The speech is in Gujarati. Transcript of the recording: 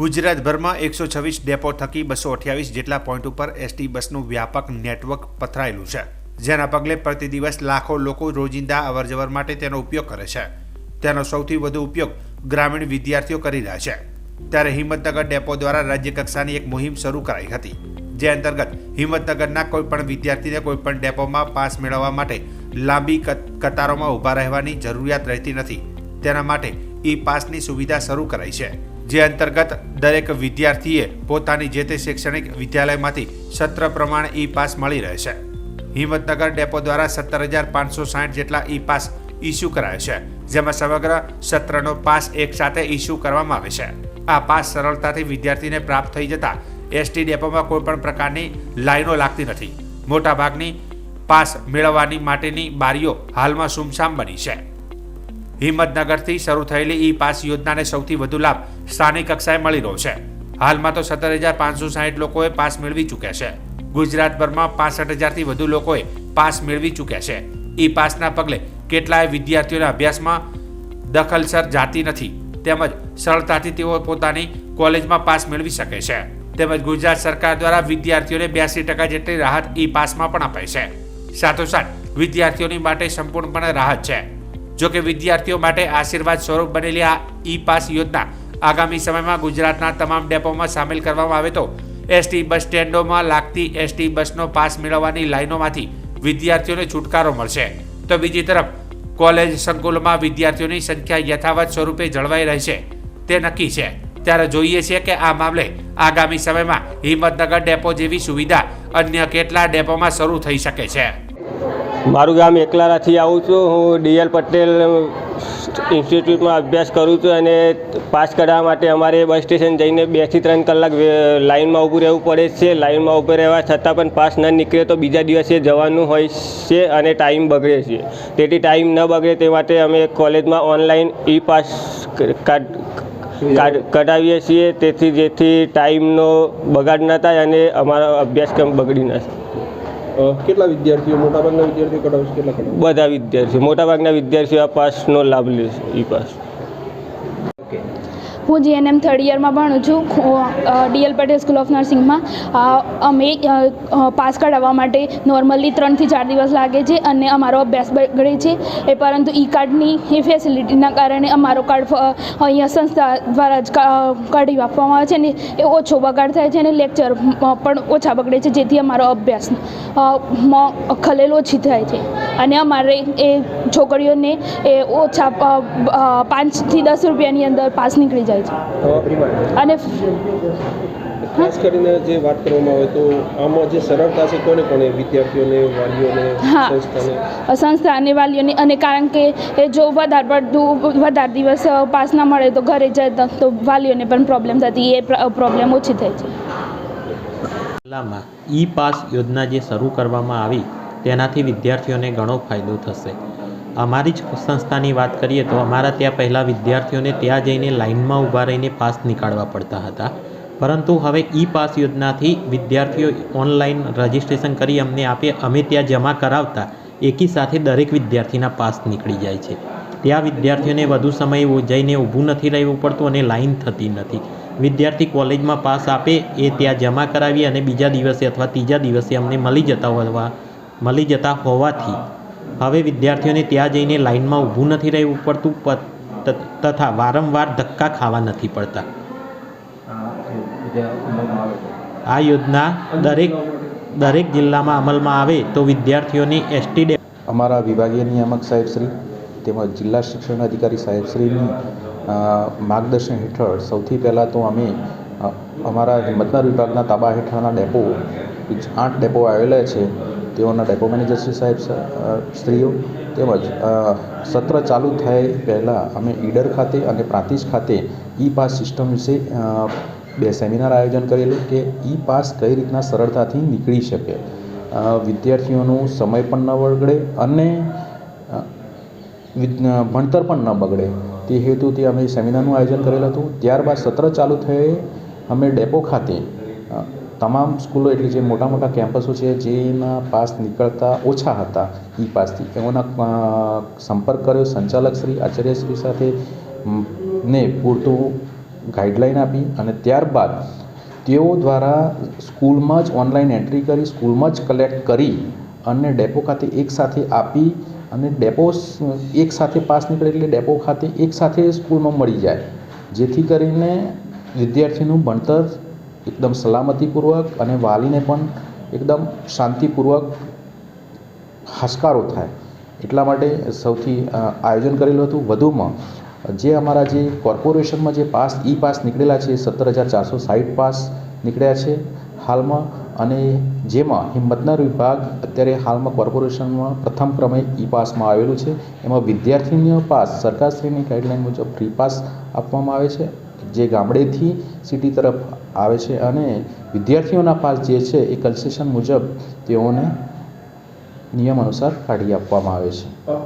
ગુજરાતભરમાં એકસો છવ્વીસ ડેપો થકી બસો અઠ્યાવીસ જેટલા પોઈન્ટ ઉપર એસટી બસનું વ્યાપક નેટવર્ક પથરાયેલું છે, જેના પગલે પ્રતિ દિવસ લાખો લોકો રોજિંદા અવરજવર માટે તેનો ઉપયોગ કરે છે. તેનો સૌથી વધુ ઉપયોગ ગ્રામીણ વિદ્યાર્થીઓ કરી રહ્યા છે. ત્યારે હિંમતનગર ડેપો દ્વારા રાજ્ય કક્ષાની એક મુહિમ શરૂ કરાઈ હતી, જે અંતર્ગત હિંમતનગરના કોઈપણ વિદ્યાર્થીને કોઈપણ ડેપોમાં પાસ મેળવવા માટે લાંબી કત- કતારોમાં ઊભા રહેવાની જરૂરિયાત રહેતી નથી. તેના માટે ઈ પાસની સુવિધા શરૂ કરાઈ છે. જે અંતર્ગત દરેક વિદ્યાર્થીએ પોતાની જે તે શૈક્ષણિક વિદ્યાલયમાંથી સત્ર પ્રમાણે ઈ પાસ મળી રહે છે. હિંમતનગર ડેપો દ્વારા સત્તર હજાર પાંચસો સાઠ જેટલા ઈ પાસ ઇસ્યુ કરાય છે, જેમાં સમગ્ર સત્રનો પાસ એક સાથે ઇસ્યુ કરવામાં આવે છે. આ પાસ સરળતાથી વિદ્યાર્થીને પ્રાપ્ત થઈ જતા એસટી ડેપોમાં કોઈપણ પ્રકારની લાઈનો લાગતી નથી. મોટાભાગની પાસ મેળવવાની માટેની બારીઓ હાલમાં સુમસામ બની છે. હિંમતનગરથી શરૂ થયેલી ઈ પાસ યોજનાને સૌથી વધુ લાભ સ્થાનિક કક્ષાએ મળી રહ્યો છે. હાલમાં તો સત્તર હજાર પાંચસો સાહીઠ લોકોએ પાસ મેળવી ચૂક્યા છે. ગુજરાતભરમાં પાસઠ હજારથી વધુ લોકોએ પાસ મેળવી ચૂક્યા છે. ઈ પાસના પગલે કેટલાય વિદ્યાર્થીઓના અભ્યાસમાં દખલસર જાતી નથી. તેમજ સરળતાથી તેઓ પોતાની કોલેજમાં પાસ મેળવી શકે છે. તેમજ ગુજરાત સરકાર દ્વારા વિદ્યાર્થીઓને બ્યાસી ટકા જેટલી રાહત ઈ પાસમાં પણ અપાય છે. સાથોસાથ વિદ્યાર્થીઓની માટે સંપૂર્ણપણે રાહત છે. જો કે વિદ્યાર્થીઓ માટે આશીર્વાદ સ્વરૂપ બનેલી આ ઈ પાસ યોજના આગામી સમયમાં ગુજરાતના તમામ ડેપોમાં સામેલ કરવામાં આવે તો એસટી બસ સ્ટેન્ડોમાં લાગતી એસટી બસનો પાસ મેળવવાની લાઇનોમાંથી વિદ્યાર્થીઓને છુટકારો મળશે. તો બીજી તરફ, કોલેજ સંકુલમાં વિદ્યાર્થીઓની સંખ્યા યથાવત સ્વરૂપે જળવાઈ રહેશે. તે નક્કી છે. ત્યારે જોઈએ છીએ કે આ મામલે આગામી સમયમાં હિંમતનગર ડેપો જેવી સુવિધા અન્ય કેટલા ડેપોમાં શરૂ થઈ શકે છે. મારું ગામ એકલારાથી આવું છું. હું ડીએલ પટેલ ઇન્સ્ટિટ્યૂટમાં અભ્યાસ કરું છું અને પાસ કઢાવવા માટે અમારે બસ સ્ટેશન જઈને બેથી ત્રણ કલાક લાઇનમાં ઊભું રહેવું પડે છે. લાઇનમાં ઊભું રહેવા છતાં પણ પાસ ન નીકળે તો બીજા દિવસે જવાનું હોય છે અને ટાઈમ બગડે છે. તેથી ટાઈમ ન બગડે તે માટે અમે કોલેજમાં ઓનલાઈન ઈ પાસ કાઢ, કાઢ- કઢાવીએ છીએ. તેથી જેથી ટાઈમનો બગાડ ન થાય અને અમારો અભ્યાસક્રમ બગડી ન થાય કેટલા વિદ્યાર્થીઓ મોટાભાગના વિદ્યાર્થીઓ કઢાવશે કેટલા કઢાવશે બધા વિદ્યાર્થીઓ. મોટાભાગના વિદ્યાર્થીઓ આ પાસનો લાભ લેશે છે ઈ પાસ. હું જીએનએમ થર્ડ યરમાં ભણું છું. ડીએલ પટેલ સ્કૂલ ઓફ નર્સિંગમાં અમે પાસ કઢાવવા માટે નોર્મલી ત્રણથી ચાર દિવસ લાગે છે અને અમારો અભ્યાસ બગડે છે. એ પરંતુ ઈ કાર્ડની એ ફેસિલિટીના કારણે અમારો કાર્ડ અહીંયા સંસ્થા દ્વારા જ કાઢી આપવામાં આવે છે ને એ ઓછો બગાડ થાય છે અને લેક્ચર પણ ઓછા બગડે છે જેથી અમારો અભ્યાસ ખલેલ ઓછી થાય છે. અને અમારે એ છોકરીઓને એ ઓછા પાંચથી દસ રૂપિયાની અંદર પાસ નીકળી જાય છે. અને ખાસ કરીને જે વાત કરવામાં આવે તો આમાં જે સરળતા છે કોને કોને? વિદ્યાર્થીઓને વાલીઓને હા. સંસ્થાને? સંસ્થા અને વાલીઓને અને કારણ કે એ જો વધારે પડતું વધારે દિવસ પાસ ના મળે તો ઘરે જતા તો વાલીઓને પણ પ્રોબ્લેમ થતી એ પ્રોબ્લેમ ઓછી થાય છે. જિલ્લામાં ઈ પાસ યોજના જે શરૂ કરવામાં આવી તેનાથી વિદ્યાર્થીઓને ઘણો ફાયદો થશે. અમારી જ સંસ્થાની વાત કરીએ તો અમારા ત્યાં પહેલાં વિદ્યાર્થીઓને ત્યાં જઈને લાઇનમાં ઊભા રહીને પાસ નીકાળવા પડતા હતા. પરંતુ હવે ઈ પાસ યોજનાથી વિદ્યાર્થીઓ ઓનલાઈન રજિસ્ટ્રેશન કરી અમને આપે, અમે ત્યાં જમા કરાવતા, એકી સાથે દરેક વિદ્યાર્થીના પાસ નીકળી જાય છે. ત્યાં વિદ્યાર્થીઓને વધુ સમય જઈને ઊભું નથી રહેવું પડતું અને લાઇન થતી નથી. વિદ્યાર્થી કોલેજમાં પાસ આપે, એ ત્યાં જમા કરાવી અને બીજા દિવસે અથવા ત્રીજા દિવસે અમને મળી જતા હોવા મળી જતા હોવાથી હવે વિદ્યાર્થીઓને ત્યાં જઈને લાઇનમાં ઊભું નથી રહેવું પડતું તથા વારંવાર ધક્કા ખાવા નથી પડતા. આ યોજના દરેક દરેક જિલ્લામાં અમલમાં આવે તો વિદ્યાર્થીઓની એસટી અમારા વિભાગીય નિયામક સાહેબશ્રી તેમજ જિલ્લા શિક્ષણ અધિકારી સાહેબશ્રીની માર્ગદર્શન હેઠળ સૌથી પહેલાં તો અમે અમારા હિંમતનગર વિભાગના તાબા હેઠળના ડેપો, આઠ ડેપો આવેલા છે. તેઓના ડેપો મેનેજર શ્રી સાહેબ સ્ત્રીઓ. તેમજ સત્ર ચાલુ થાય પહેલાં અમે ઈડર ખાતે અને પ્રાંતિજ ખાતે ઈ પાસ સિસ્ટમ વિશે બે સેમિનાર આયોજન કરેલું કે ઈ પાસ કઈ રીતના સરળતાથી નીકળી શકે. વિદ્યાર્થીઓનું સમય પણ ન બગડે અને ભણતર પણ ન બગડે. તે હેતુથી અમે સેમિનારનું આયોજન કરેલું હતું. ત્યારબાદ સત્ર ચાલુ થયે અમે ડેપો ખાતે તમામ સ્કૂલો એટલે જે મોટા મોટા કેમ્પસો છે જેના પાસ નીકળતા ઓછા હતા ઈ પાસથી. એઓના સંપર્ક કર્યો સંચાલક શ્રી આચાર્યશ્રી સાથે ને પૂરતું ગાઈડલાઈન આપી અને ત્યારબાદ તેઓ દ્વારા સ્કૂલમાં જ ઓનલાઈન એન્ટ્રી કરી, સ્કૂલમાં જ કલેક્ટ કરી અને ડેપો ખાતે એકસાથે આપી અને ડેપો એકસાથે પાસ નીકળે એટલે ડેપો ખાતે એકસાથે સ્કૂલમાં મળી જાય. જેથી કરીને વિદ્યાર્થીનું ભણતર એકદમ સલામતીપૂર્વક અને વાલીને પણ એકદમ શાંતિપૂર્વક હાશકારો થાય. એટલા માટે સૌથી આયોજન કરેલું હતું. વધુમાં, જે અમારા જે કોર્પોરેશનમાં જે પાસ, ઈ પાસ નીકળેલા છે, સત્તર હજાર ચારસો સાઠ પાસ નીકળ્યા છે હાલમાં. અને જેમાં હિંમતનગર વિભાગ અત્યારે હાલમાં કોર્પોરેશનમાં પ્રથમ ક્રમે ઈ પાસમાં આવેલું છે. એમાં વિદ્યાર્થીનીઓ પાસ, સરકારશ્રીની ગાઈડલાઈન મુજબ ફ્રી પાસ આપવામાં આવે છે. જે ગામડેથી સિટી તરફ આવે છે અને વિદ્યાર્થીઓના પાસ જે છે એ કન્સેશન મુજબ તેઓને નિયમ અનુસાર કાઢી આપવામાં આવે છે.